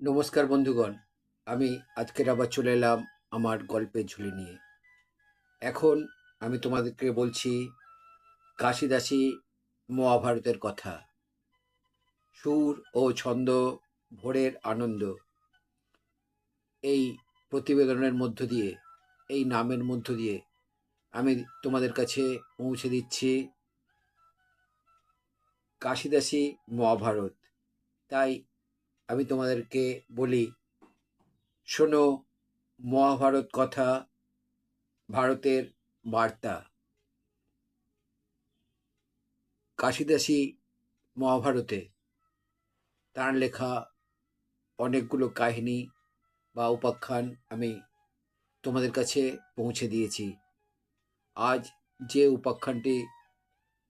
নমস্কার বন্ধুগণ, আমি আজকের আবার চলে এলাম আমার গল্পের ঝুলি নিয়ে। এখন আমি তোমাদেরকে বলছি কাশিদাসী মহাভারতের কথা। সুর ও ছন্দ, ভোরের আনন্দ। এই প্রতিবেদনের মধ্য দিয়ে, এই নামের মধ্য দিয়ে আমি তোমাদের কাছে পৌঁছে দিচ্ছি কাশিদাসী মহাভারত। তাই আমি তোমাদেরকে বলি, শোনো মহাভারত কথা, ভারতের বার্তা। কাশিদাসী মহাভারতে তার লেখা অনেকগুলো কাহিনী বা উপাখ্যান আমি তোমাদের কাছে পৌঁছে দিয়েছি। আজ যে উপাখ্যানটি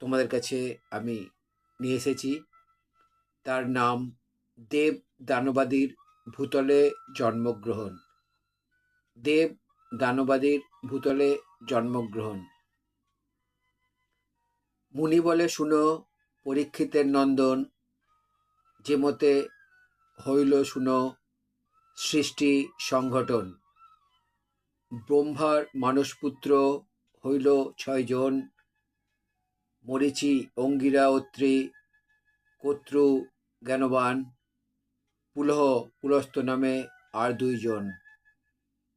তোমাদের কাছে আমি নিয়ে এসেছি, তার নাম দেব দানবাদীর ভূতলে জন্মগ্রহণ। দেব দানবাদীর ভূতলে জন্মগ্রহণ। মুনি বলে, শুনো, পরীক্ষিতের নন্দন, যে মতে হইল, শুনো, সৃষ্টি সংগঠন ব্রহ্মার মানসপুত্র হইল ছয়জন মরিচি, অঙ্গিরা, অত্রি, কর্তৃ, জ্ঞানবান পুলহ পুলস্ত নামে আর দুইজন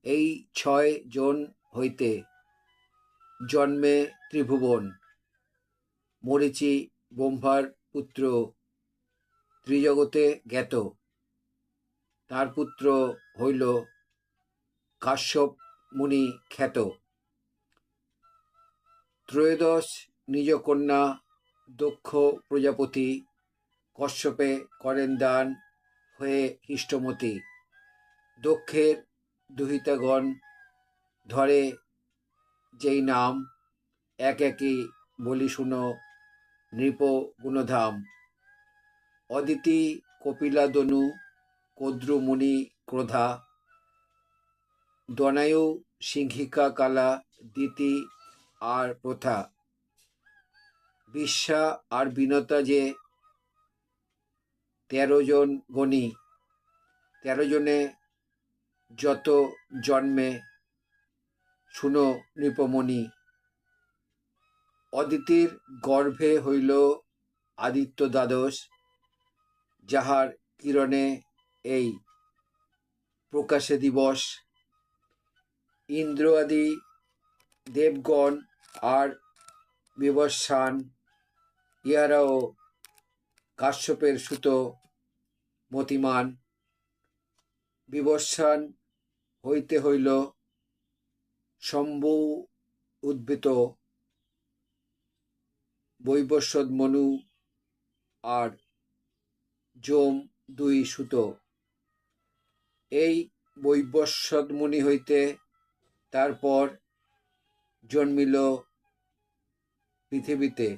এই ছয় জন হইতে জন্মে ত্রিভুবন। মরিচি ব্রহ্মার পুত্র ত্রিজগতে জ্ঞাত। তার পুত্র হইল কাশ্যপ মুনি খ্যাত। ত্রয়োদশ নিজ কন্যা দক্ষ প্রজাপতি কশ্যপে করেন দান হয়ে হৃষ্টমতি। দক্ষের দুহিতাগণ ধরে যেই নাম, এক একই বলি শুনো, নৃপ গুণধাম। অদিতি কপিলা দনু কদ্রু ক্রোধা। দনায়ু সিংহিকা কালা দিতি আর প্রথা। বিশ্বা আর বিনতা যে তেরো জন গণি তেরো জনে যত জন্মে শুনো নৃপমণি অদিতির গর্ভে হইল আদিত্য দ্বাদশ যাহার কিরণে এই প্রকাশে দিবস ইন্দ্র আদি দেবগণ আর বিবস্বান ইহারাও কাশ্যপের সুত মতিমান বিবস্বান হইতে হইল শম্ভু উদ্ভিত বৈবস্বদ মনু আর যোম দুই সুত। এই বৈবস্বদ মুনি হইতে তারপর জন্মিল পৃথিবীতে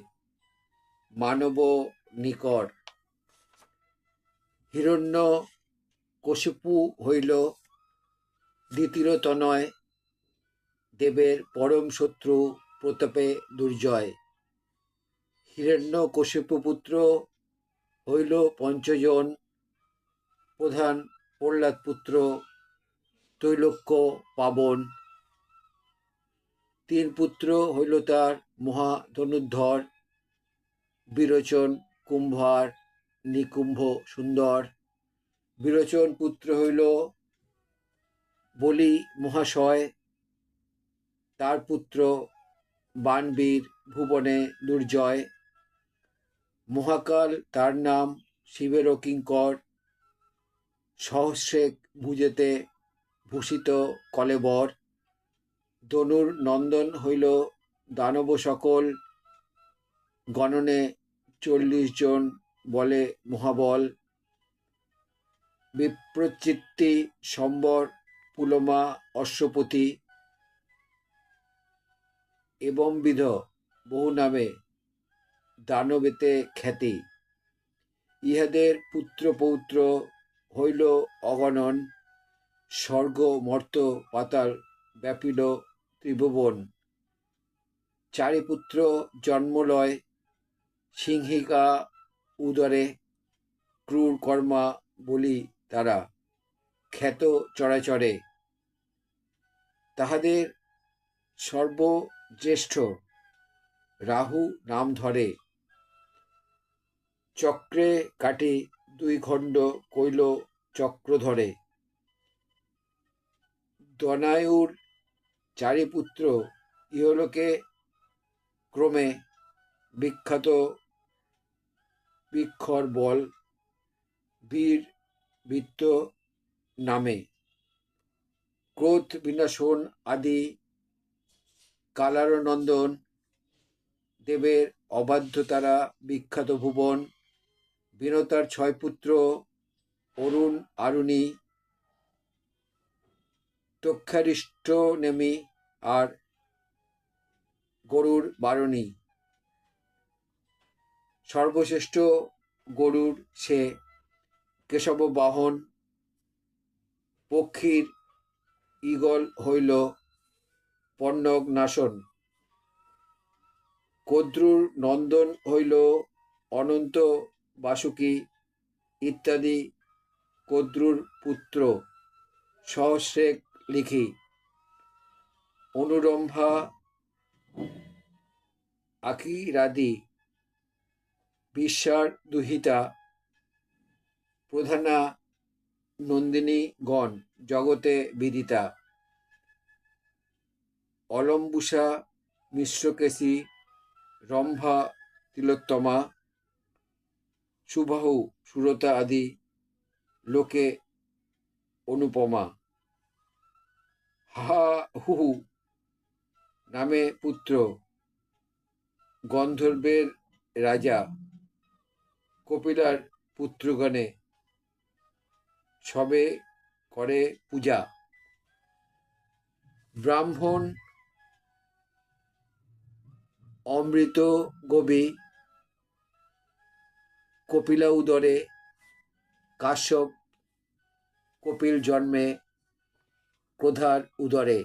মানব নিকট। হিরণ্য কশিপু হইল দ্বিতীয় তনয় দেবের পরম শত্রু প্রতাপে দুর্জয়। হিরণ্য কশিপু পুত্র হইল পঞ্চজন, প্রধান প্রহ্লাদ পুত্র তৈলক্য পাবন। তিন পুত্র হইল তার মহাধনুদ্ধর বিরোচন, কুম্ভার নিকুম্ভ সুন্দর। বিরোচন পুত্র হইল বলি মহাশয়। তার পুত্র বানবীর ভুবনে দুর্জয়। মহাকাল তার নাম শিবের কিঙ্কর সহস্রেক ভুজেতে ভূষিত কলেবর। দনুর নন্দন হইল দানব সকল গণনে চল্লিশ জন বলে মহাবল। বিপ্রচিত্তি সম্বর পুলমা অশ্বপতি এবংবিধ বহু নামে দানবেতে খ্যাতি। ইহাদের পুত্র পৌত্র হইল অগণন। স্বর্গ, মর্ত, পাতাল, ব্যাপিল, ত্রিভুবন। চারি পুত্র জন্মলয়, সিংহিকা উদরে ক্রূর কর্মা বলি তারা, খ্যাত চরাচরে। তাহাদের সর্বজ্যেষ্ঠ রাহু নাম ধরে। চক্রে কাটি দুই খণ্ড কৈল চক্র ধরে। দনায়ুর চারি পুত্র ইহলোকে ক্রমে বিখ্যাত বিক্ষর বল বীর বৃত্ত নামে। ক্রোধ, বিনাশন আদি কালারনন্দন দেবের অবাধ্য তারা বিখ্যাত ভুবন। বিনতার ছয় পুত্র অরুণ, আরুণী তক্ষারিষ্ট নেমি আর গরুর বারণী। সর্বশ্রেষ্ঠ গরুর সে কেশব বাহন পক্ষীর ইগল হইল পণ্যক নাশন কদ্রুর নন্দন হইল অনন্ত বাসুকি ইত্যাদি কদ্রুর পুত্র। সহস্রেক লিখি। অনুরম্ভা আকিরাদি বিশ্বার দুহিতা প্রধানা নন্দিনীগণ জগতে বিদিতা। অলম্বুষা মিশ্রকেশী রম্ভা তিলোত্তমা সুবাহু সুরতা আদি লোকে অনুপমা। হা হুহু নামে পুত্র গন্ধর্বের রাজা। কপিলার পুত্রগণে সবে করে পূজা। ব্রাহ্মণ অমৃত গবি কপিলা উদরে কাশ্যপ কপিল জন্মে প্রধার উদরে।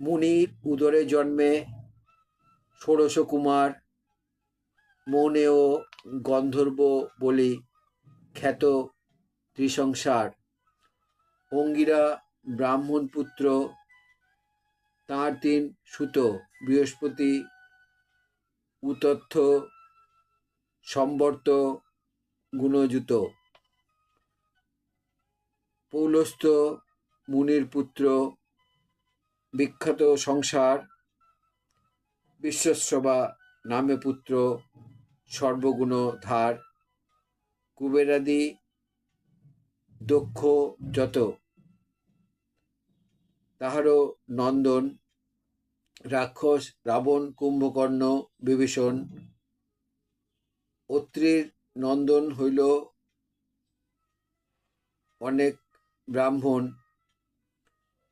মুনির উদরে জন্মে ষোড়শ কুমার মৌনেয় গন্ধর্ব বলি খ্যাত ত্রিসংসার অঙ্গিরা ব্রাহ্মণ পুত্র, তাঁর তিন সুত, বৃহস্পতি, উতথ্য, সম্বর্ত, গুণযুত। পৌলস্ত মুনির পুত্র, বিখ্যাত সংসার বিশ্বশ্রবা নামে পুত্র সর্বগুণ ধার। কুবেরাদি দক্ষ যত, তাহারও নন্দন, রাক্ষস, রাবণ, কুম্ভকর্ণ, বিভীষণ। অত্রির নন্দন হইল অনেক ব্রাহ্মণ।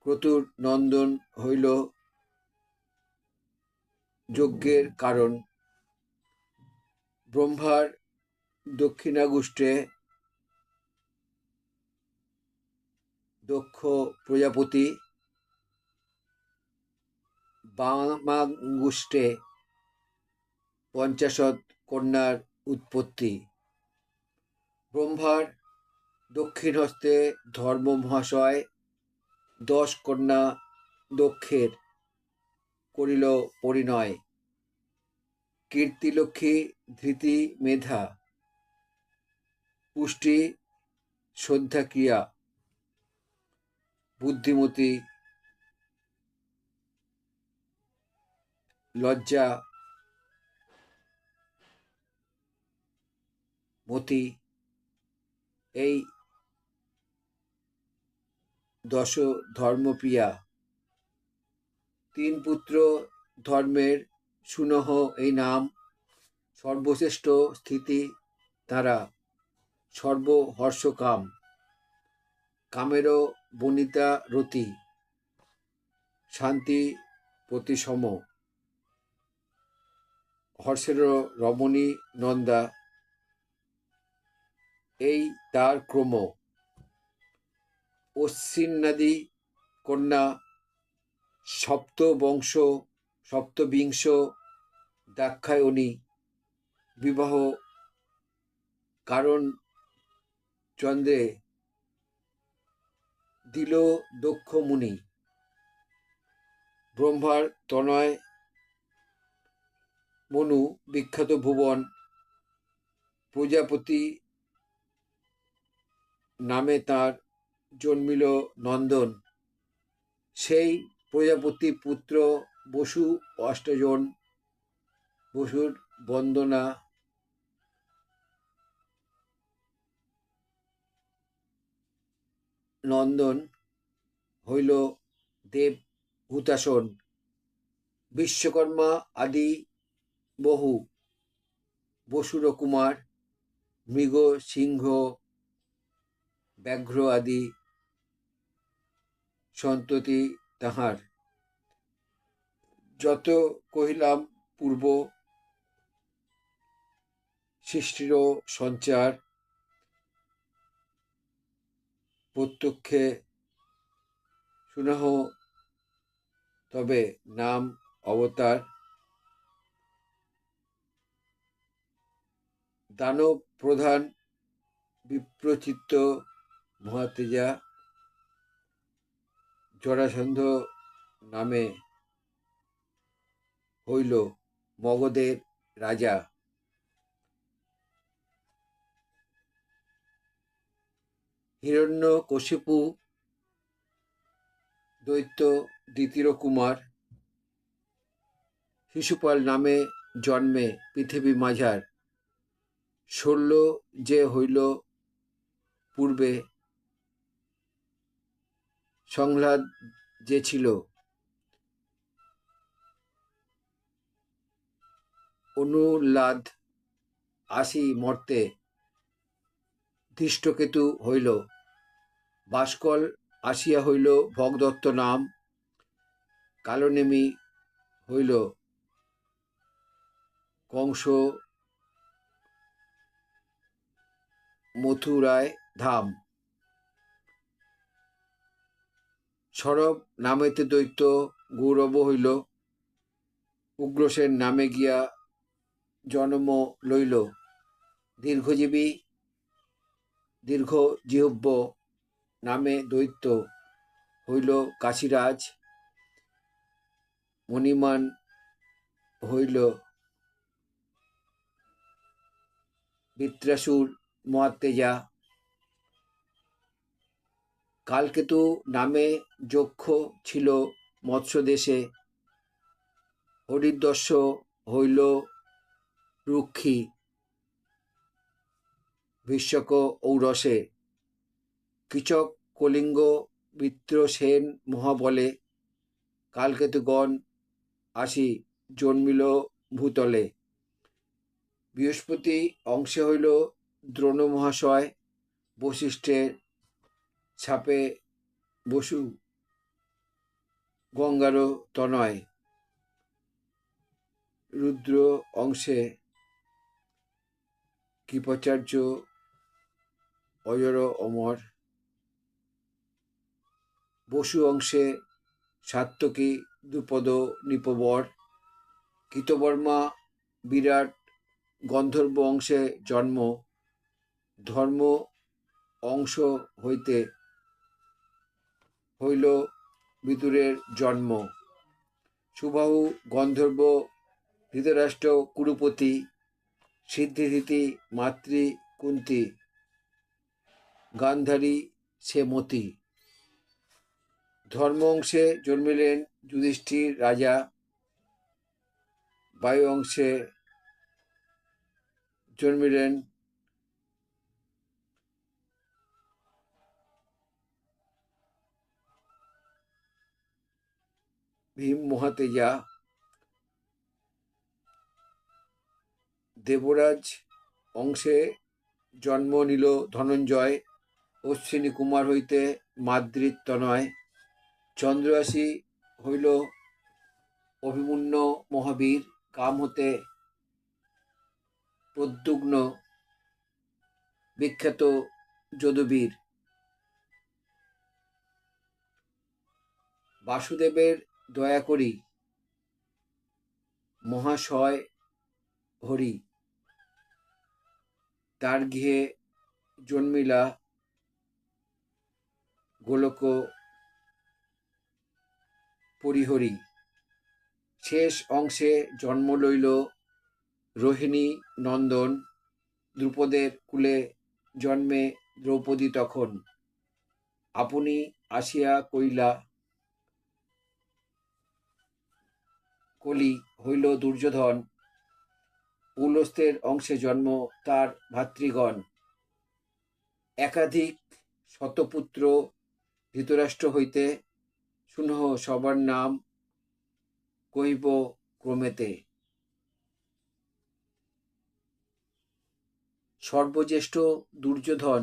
ক্রতুর নন্দন হইল যজ্ঞের কারণ। ব্রহ্মার দক্ষিণাগুষ্টে দক্ষ প্রজাপতি বামাঙ্গুষ্টে পঞ্চাশত কন্যার উৎপত্তি। ব্রহ্মার দক্ষিণ হস্তে ধর্ম মহাশয় দশ কন্যা দক্ষের করিল পরিণয়। কীর্তিলক্ষ্মী ধৃতি মেধা। পুষ্টি শ্রদ্ধা ক্রিয়া বুদ্ধিমতী লজ্জা। মতি। এই দশ ধর্মপ্রিয়া তিন পুত্র ধর্মের সুনহ এই নাম সর্বশ্রেষ্ঠ স্থিতি তারা সর্বহর্ষকাম। কামেরও বনিতা রতি। শান্তি প্রতিসম। হর্ষের রমণী নন্দা। এই তার ক্রম। অশ্বিনাদি কন্যা, সপ্তবংশ, সপ্তবিংশ দাক্ষায়ণী বিবাহ কারণ চন্দ্রে দিল দক্ষ মুনি। ব্রহ্মার তনয় মনু বিখ্যাত ভুবন প্রজাপতি নামে তার জন্মিল নন্দন। সেই প্রজাপতি পুত্র বসু অষ্টজন বসুর বন্দনা। নন্দন হইল দেব হুতাসন বিশ্বকর্মা আদি বহু। বসুর কুমার, মৃগ, সিংহ, ব্যাঘ্র আদি সন্ততি তাহার। যত কহিলাম পূর্ব সৃষ্টির সঞ্চার প্রত্যক্ষে শুনহ তবে নাম অবতার, দানব প্রধান বিপ্রচিত্ত মহাতেজা জরাসন্ধ নামে হইল মগধের রাজা। হিরণ্য কশিপু, দৈত্য দ্বিতীয় কুমার শিশুপাল নামে জন্মে পৃথিবী মাঝার। ষোল যে হইল পূর্বে, সংলাদ যে ছিল। অনুল্লাদ আসি মর্তে ধৃষ্টকেতু হইল বাসকল আসিয়া হইল ভগদত্ত নাম, কালনেমি হইল কংস মথুরায় ধাম। সরব নামেতে দৈত্য গৌরব হইল, উগ্রসেন নামে গিয়া জন্ম লইল। দীর্ঘজীবী দীর্ঘ জিহব্য নামে দৈত্য হইল কাশীরাজ। মণিমান হইল বিত্রাসুর মহাত্তেজা কালকেতু নামে যক্ষ ছিল মৎস্যদেশে। হরিদস্য হইল রুক্ষী। ভীষ্মক ঔরসে। কিচক কলিঙ্গ মিত্র সেন মহাবলে। কালকেতুগণ আসি জন্মিল ভূতলে। বৃহস্পতি অংশে হইল দ্রোণ মহাশয়, বশিষ্ঠের ছাপে বসু গঙ্গার তনয়। রুদ্র অংশে কৃপাচার্য অজর অমর। বসু অংশে সাত্তকী দ্রুপদ নিপবর। কৃতবর্মা বিরাট গন্ধর্ব অংশে জন্ম। ধর্ম অংশ হইতে হইল বিদুরের জন্ম। সুবাহু গন্ধর্ব ধৃতরাষ্ট্র কুরুপতি, সিদ্ধিধিতি মাতৃ কুন্তি গান্ধারী সে মতি। ধর্ম অংশে জন্মিলেন যুধিষ্ঠির রাজা, বায়ু অংশে জন্মিলেন ভীম মহাতেজা, দেবরাজ অংশে জন্ম নিল ধনঞ্জয় অশ্বিনী কুমার হইতে মাদ্রিতনয় চন্দ্রাসী হইল অভিমন্য মহাবীর। কাম হতে প্রদ্যুগ্ন বিখ্যাত যদুবীর। বাসুদেবের দয়া করি, মহাশয় হরি, তার গৃহে জন্মিলা গোলক পরিহরি। শেষ অংশে জন্ম লইল রোহিণী নন্দন। দ্রুপদের কুলে জন্মে দ্রৌপদী তখন। আপনি আসিয়া কইলা, কলি হইল দুর্যোধন পৌলস্তের অংশে জন্ম তার ভাতৃগণ। একাধিক শতপুত্র ধৃতরাষ্ট্র হইতে শুনহ সবার নাম কহিব ক্রমেতে। সর্বজ্যেষ্ঠ দুর্যোধন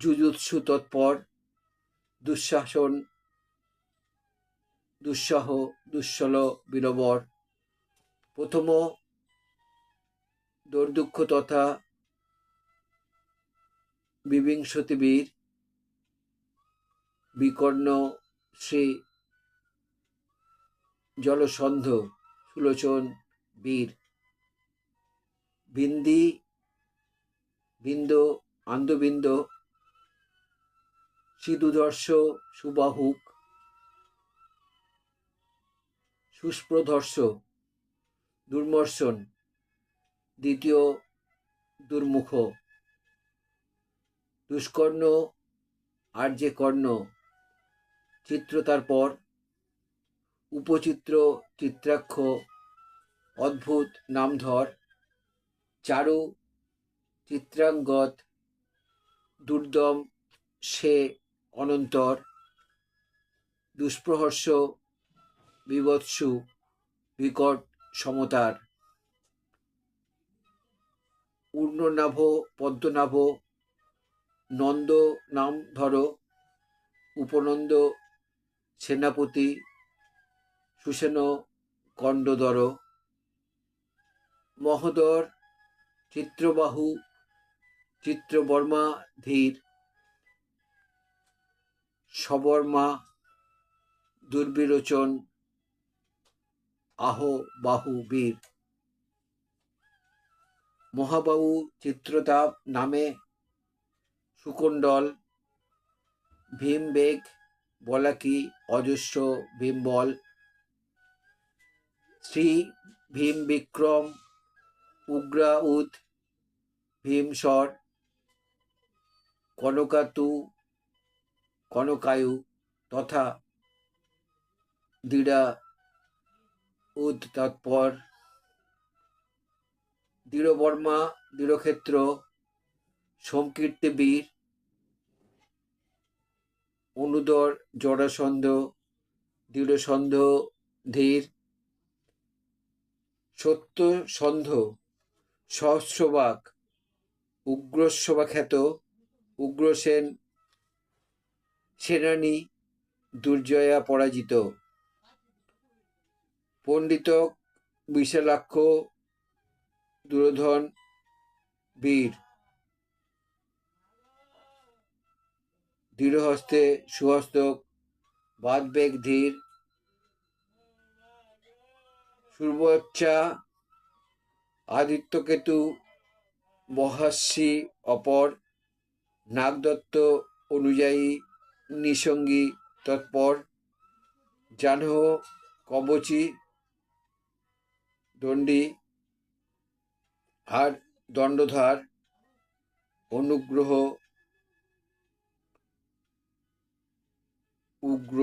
যুযুৎসু তৎপর, দুঃশাসন, দুঃসহ, দুঃসল বীরবর প্রথম দুর্দুঃখ তথা বিবিংশতিবীর বিকর্ণ শ্রী জলসন্ধ সুলোচন বীর। বিন্দি, বিন্দ, আন্দবিন্দ, সিধুদর্শ, সুবাহুক সুস্প্রধর্ষ দুর্মর্শন দ্বিতীয় দুর্মুখ, দুষ্কর্ণ আর্যে কর্ণ চিত্র তারপর উপচিত্র, চিত্রাক্ষ, অদ্ভুত, নামধর, চারু চিত্রাঙ্গত দুর্দম, সে, অনন্তর, দুষ্প্রহর্ষ, বিবৎসু, বিকট, সমতার। পূর্ণনাভ পদ্মনাভ, নন্দ নাম ধর উপনন্দ সেনাপতি সুসেন কণ্ডদর মহোদর চিত্রবাহু চিত্রবর্মা ধীর সবর্মা দুর্বিরোচন আহ বাহু বীর মহাবাহু চিত্রতাপ নামে সুকুণ্ডল ভীমবেগ বলাকি অজস্র ভীমবল? শ্রী ভীম বিক্রম উগ্রাউদ ভীমস্বর কনকাতু কনকায়ু তথা দৃঢ়া উদ তৎপর। দৃঢ়বর্মা, দৃঢ়ক্ষেত্র সংকীর্তিবীর অনুদর, জড়াসন্ধ, দৃঢ়সন্ধ, ধীর, সত্যসন্ধ, সহস্রবাক উগ্রস্ববা খ্যাত উগ্রসেন, সেনানী, দুর্জয়া পরাজিত। পণ্ডিত বিশালাক্ষ, দুর্ধন, বীর। দৃঢ়হস্তে সুহস্তক বাদবেগ ধীর। সুর্বোচ্চা, আদিত্যকেতু মহাস্যী অপর, নাগদত্ত অনুযায়ী নিসঙ্গী তৎপর। জানহ, কবচী, দণ্ডী আর দণ্ডধার, অনুগ্রহ উগ্র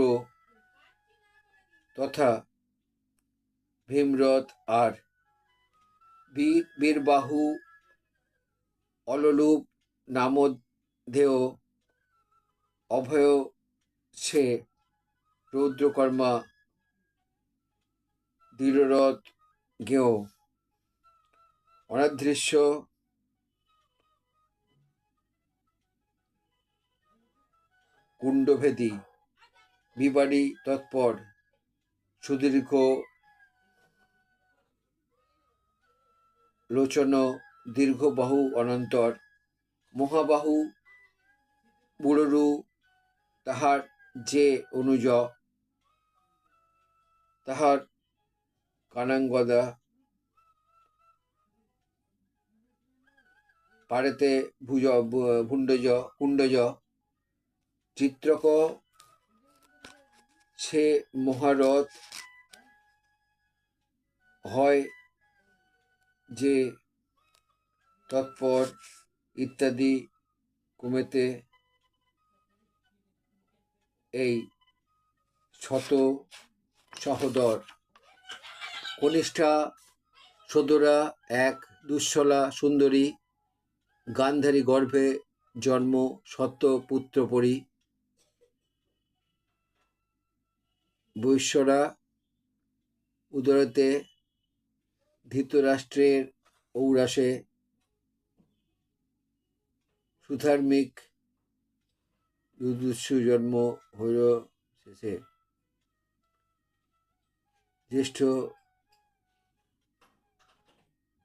তথা ভীমরথ আর বীর বীরবাহু অললুপ নামধেয় অভয় সে রৌদ্রকর্মা দৃঢ়রথ গেয় অনাদৃশ্য কুণ্ডভেদী। বিবাড়ি তৎপর, সুদীর্ঘ লোচন দীর্ঘবাহু অনন্তর, মহাবাহু বুড়রু তাহার যে অনুজ, তাহার কানাঙ্গদা পারেতে ভুজ ভুণ্ডজ কুণ্ডজ চিত্রক সে মহারথ হয় যে তৎপর ইত্যাদি কমেতে এই শত সহোদর। কনিষ্ঠা সদরা এক দুঃসলা সুন্দরী, গান্ধারী গর্ভে জন্ম সত্য পুত্র পরি বৈশ্বরা উদরতে ধৃতরাষ্ট্রের ঔরাসে সুধার্মিক যুদুৎসু জন্ম হইল শেষে। জ্যেষ্ঠ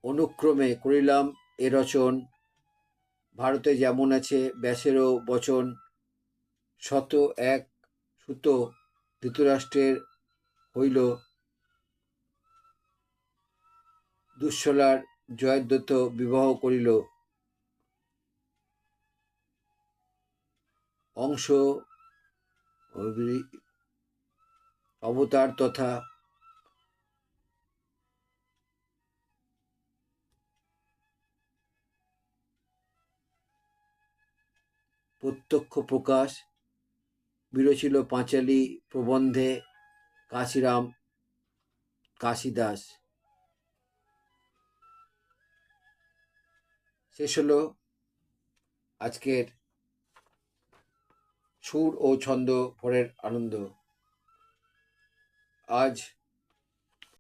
অনুক্রমে করিলাম এ রচন। ভারতে যেমন আছে ব্যাসেরও বচন। শত এক সুত ধৃতরাষ্ট্রের হইল দুঃশলার জয়দ্রথ বিবাহ করিল। অংশ অবি- অবতার তথা প্রত্যক্ষ প্রকাশ বিরচিল পাঁচালি প্রবন্ধে কাশিরাম কাশিদাস। শেষ হলো আজকের সুর ও ছন্দ পরের আনন্দ। আজ